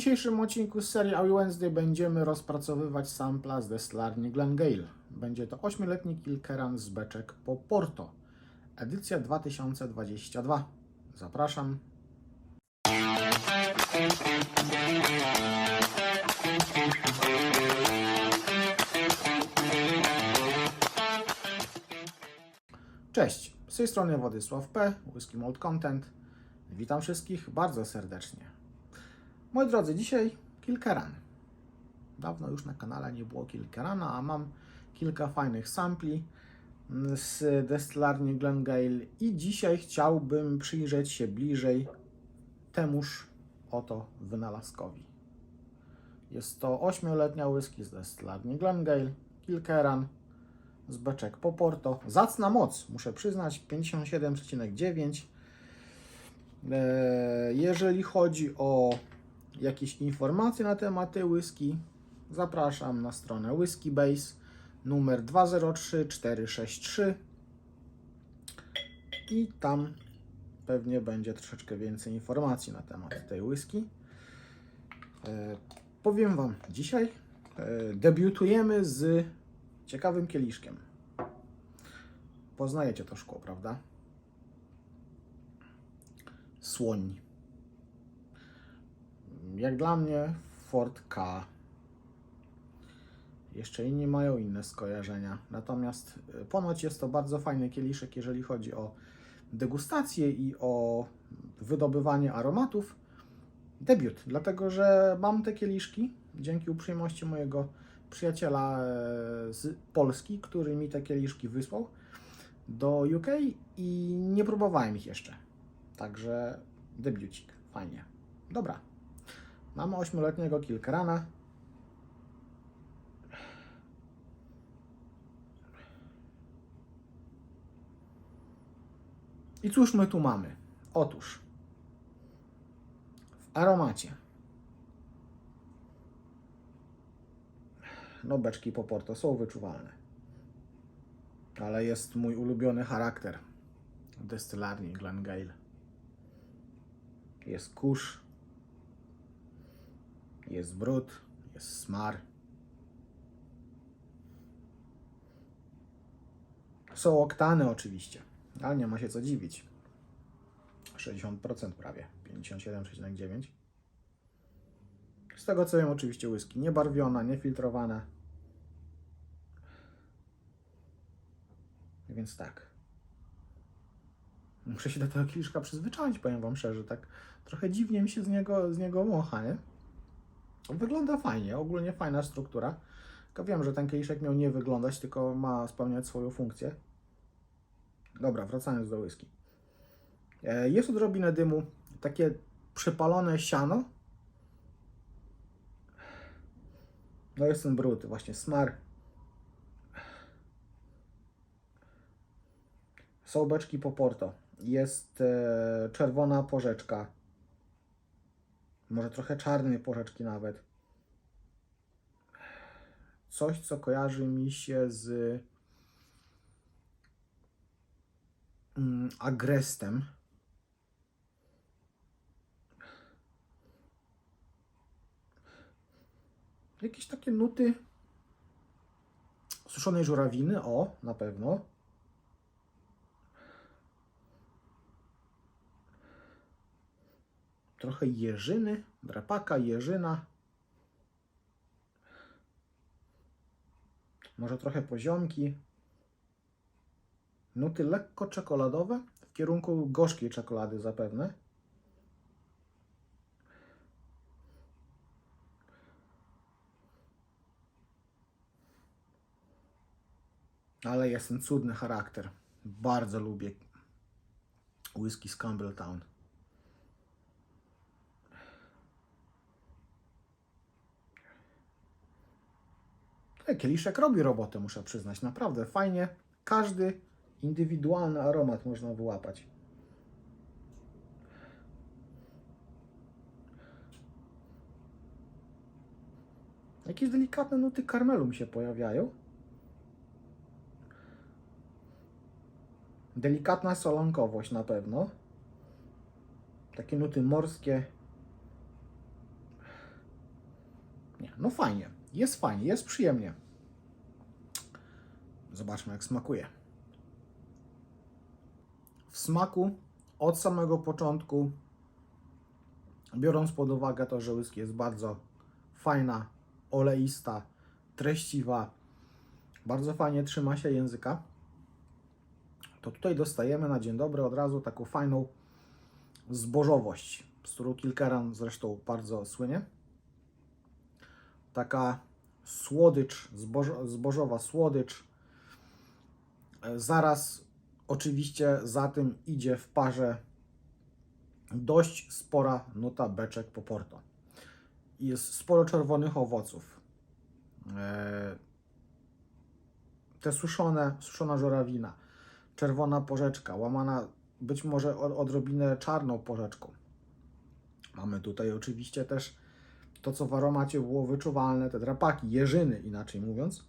dzisiejszym odcinku z serii Awi Wednesday będziemy rozpracowywać sampla z destylarni Glengale. Będzie to 8-letni Kilkeran z beczek po Porto. Edycja 2022. Zapraszam. Cześć, z tej strony Władysław P., Whisky Malt Content. Witam wszystkich bardzo serdecznie. Moi drodzy, dzisiaj Kilkeran. Dawno już na kanale nie było Kilkerana, a mam kilka fajnych sampli z destylarni Glengale i dzisiaj chciałbym przyjrzeć się bliżej temuż oto wynalazkowi. Jest to 8-letnia whisky z destylarni Glengale, Kilkeran, z beczek po Porto. Zacna moc, muszę przyznać, 57,9. E, Jeżeli chodzi o jakieś informacje na temat tej whisky, zapraszam na stronę Whisky Base numer 203463 i tam pewnie będzie troszeczkę więcej informacji na temat tej whisky. E, Powiem Wam, dzisiaj e, debiutujemy z ciekawym kieliszkiem. Poznajecie to szkło, prawda? Słoń. Jak dla mnie Ford K. Jeszcze inni mają inne skojarzenia. Natomiast y, ponoć jest to bardzo fajny kieliszek, jeżeli chodzi o degustację i o wydobywanie aromatów. Debiut, dlatego że mam te kieliszki dzięki uprzejmości mojego przyjaciela e, z Polski, który mi te kieliszki wysłał do UK i nie próbowałem ich jeszcze. Także debiucik, fajnie. Dobra, mamy 8-letniego Kilkerana. I cóż my tu mamy? Otóż w aromacie no beczki po Porto są wyczuwalne. Ale jest mój ulubiony charakter destylarni Glengale. Jest kurz, jest brud, jest smar. Są oktany oczywiście, ale nie ma się co dziwić. 60% prawie, 57,9%. Z tego co wiem, oczywiście whisky niebarwiona, niefiltrowana. Więc tak. Muszę się do tego kieliszka przyzwyczaić, powiem Wam szczerze. Tak trochę dziwnie mi się z niego, z niego wącha, nie? Wygląda fajnie, ogólnie fajna struktura. Tylko wiem, że ten kieliszek miał nie wyglądać, tylko ma spełniać swoją funkcję. Dobra, wracając do whisky. E, Jest odrobinę dymu, takie przypalone siano. No jest ten brud, właśnie smar. Są beczki po Porto. Jest e, czerwona porzeczka. Może trochę czarnej porzeczki nawet. Coś, co kojarzy mi się z mm, agrestem. Jakieś takie nuty suszonej żurawiny, o, na pewno. Trochę jeżyny, drapaka, jeżyna. Może trochę poziomki. Nuty lekko czekoladowe, w kierunku gorzkiej czekolady zapewne. Ale jest ten cudny charakter. Bardzo lubię whisky z Campbelltown. Ej, Kieliszek robi robotę, muszę przyznać. Naprawdę fajnie. Każdy indywidualny aromat można wyłapać. Jakieś delikatne nuty karmelu mi się pojawiają. Delikatna solankowość na pewno. Takie nuty morskie. No fajnie, jest fajnie, jest przyjemnie. Zobaczmy, jak smakuje. W smaku od samego początku, biorąc pod uwagę to, że whisky jest bardzo fajna, oleista, treściwa, bardzo fajnie trzyma się języka, to tutaj dostajemy na dzień dobry od razu taką fajną zbożowość, z którą Kilkeran zresztą bardzo słynie. Taka słodycz, zbożo, zbożowa słodycz. E, Zaraz oczywiście za tym idzie w parze dość spora nuta beczek po porto. Jest sporo czerwonych owoców. E, Te suszone, suszona żurawina, czerwona porzeczka, łamana być może od- odrobinę czarną porzeczką. Mamy tutaj oczywiście też to, co w aromacie było wyczuwalne, te drapaki, jeżyny inaczej mówiąc.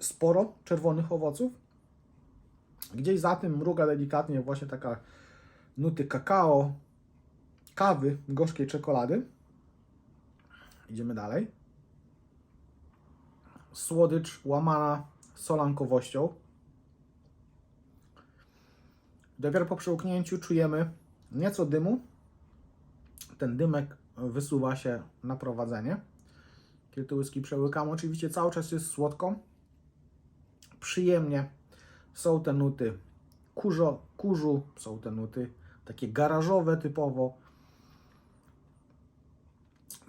Sporo czerwonych owoców. Gdzieś za tym mruga delikatnie właśnie taka nuty kakao, kawy, gorzkiej czekolady. Idziemy dalej. Słodycz łamana solankowością. Dopiero po przełknięciu czujemy nieco dymu. Ten dymek wysuwa się na prowadzenie. Kiedy whisky przełykam, oczywiście cały czas jest słodko. Przyjemnie. Są te nuty kurzo, kurzu, są te nuty takie garażowe typowo.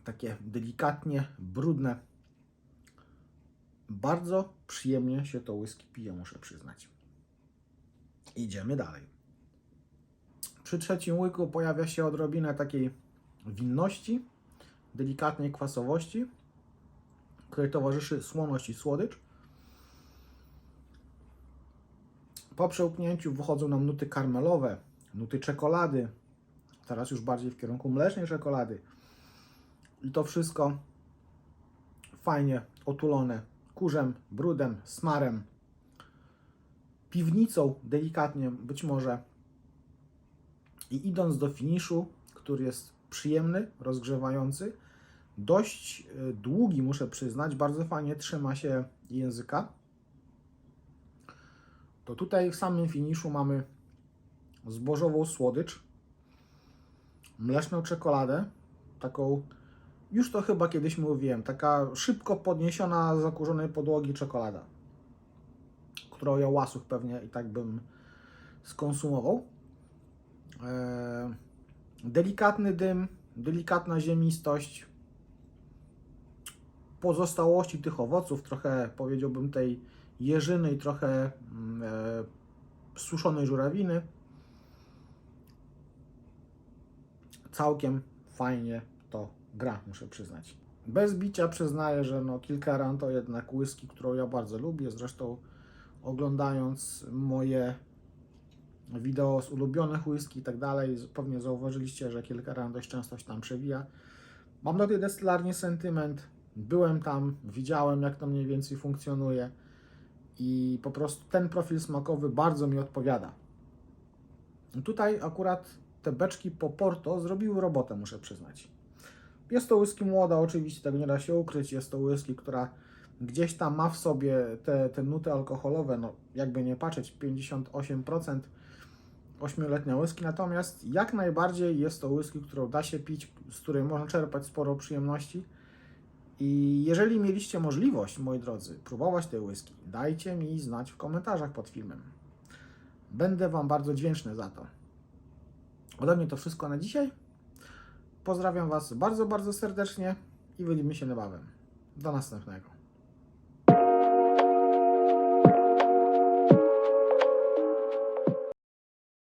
Takie delikatnie brudne. Bardzo przyjemnie się to whisky pije, muszę przyznać. Idziemy dalej. Przy trzecim łyku pojawia się odrobinę takiej winności, delikatnej kwasowości, której towarzyszy słoność i słodycz. Po przełknięciu wychodzą nam nuty karmelowe, nuty czekolady, teraz już bardziej w kierunku mlecznej czekolady. I to wszystko fajnie otulone kurzem, brudem, smarem, piwnicą delikatnie być może. I idąc do finiszu, który jest przyjemny, rozgrzewający, dość e, długi, muszę przyznać, bardzo fajnie trzyma się języka. To tutaj w samym finiszu mamy zbożową słodycz, mleczną czekoladę, taką, już to chyba kiedyś mówiłem, taka szybko podniesiona z zakurzonej podłogi czekolada, którą ja łasuch pewnie i tak bym skonsumował. Eee, delikatny dym, delikatna ziemistość, pozostałości tych owoców, trochę powiedziałbym tej jeżyny i trochę mm, e, suszonej żurawiny. Całkiem fajnie to gra, muszę przyznać. Bez bicia przyznaję, że no Kilkeran to jednak whisky, którą ja bardzo lubię. Zresztą oglądając moje wideo z ulubionych whisky i tak dalej, pewnie zauważyliście, że Kilkeran dość często się tam przewija. Mam do tej destylarni sentyment. Byłem tam, widziałem jak to mniej więcej funkcjonuje i po prostu ten profil smakowy bardzo mi odpowiada. Tutaj akurat te beczki po Porto zrobiły robotę, muszę przyznać. Jest to whisky młoda, oczywiście tego nie da się ukryć. Jest to whisky, która gdzieś tam ma w sobie te, te nuty alkoholowe, no jakby nie patrzeć, 58% ośmioletnia whisky, natomiast jak najbardziej jest to whisky, którą da się pić, z której można czerpać sporo przyjemności. I jeżeli mieliście możliwość, moi drodzy, próbować tej whisky, dajcie mi znać w komentarzach pod filmem. Będę Wam bardzo wdzięczny za to. Ode mnie to wszystko na dzisiaj. Pozdrawiam Was bardzo, bardzo serdecznie i widzimy się niebawem. Do następnego.